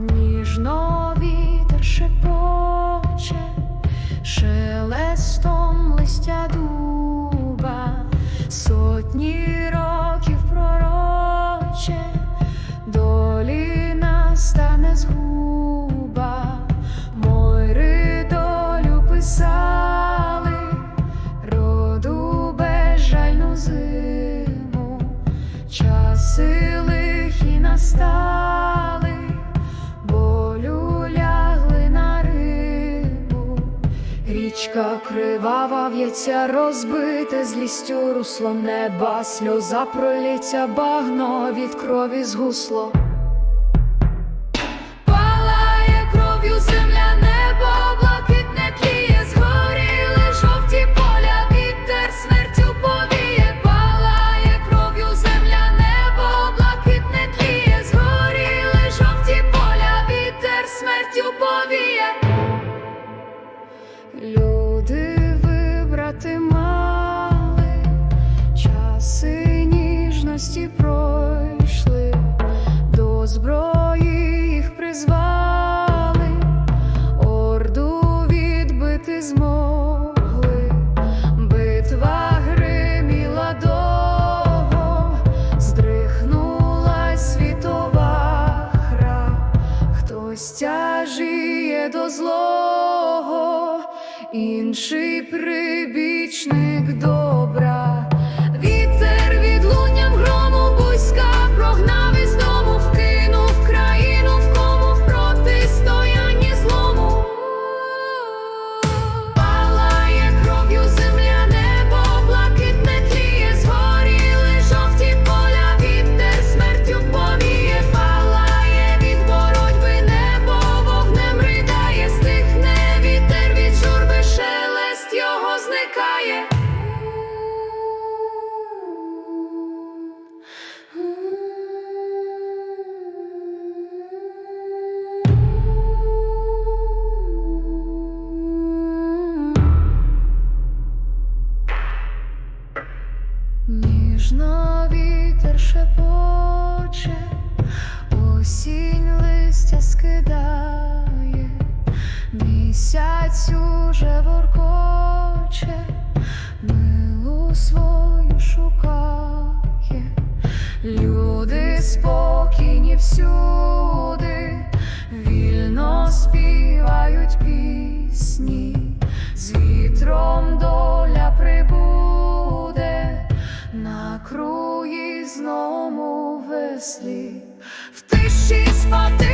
ніжно вітер шепоче, шелестом листя дуба, сотні років пророче, долі настане згуба, Мойри долю писали, роду безжальну зиму, часи лихі настали, річка кривава в'ється, розбите злістю русло неба, сльоза проліття багно від крові згусло. Палає кров'ю земля, небо блакитне тліє, згоріли жовті поля, вітер смертю повіє, палає кров'ю земля, небо блакитне тліє, згоріли жовті поля, вітер смертю повіє. Люди вибрати мали, часи ніжності пройшли, до зброї їх призвали, орду відбити змогли, битва гриміла довго, здрихнулась світова хра, хтось тяжіє до злого, інший прибічник місяць уже воркоче, милу свою шукає, люди спокійні всюди, вільно співають пісні, з вітром доля прибуде, на круї зному веслі, в тиші спати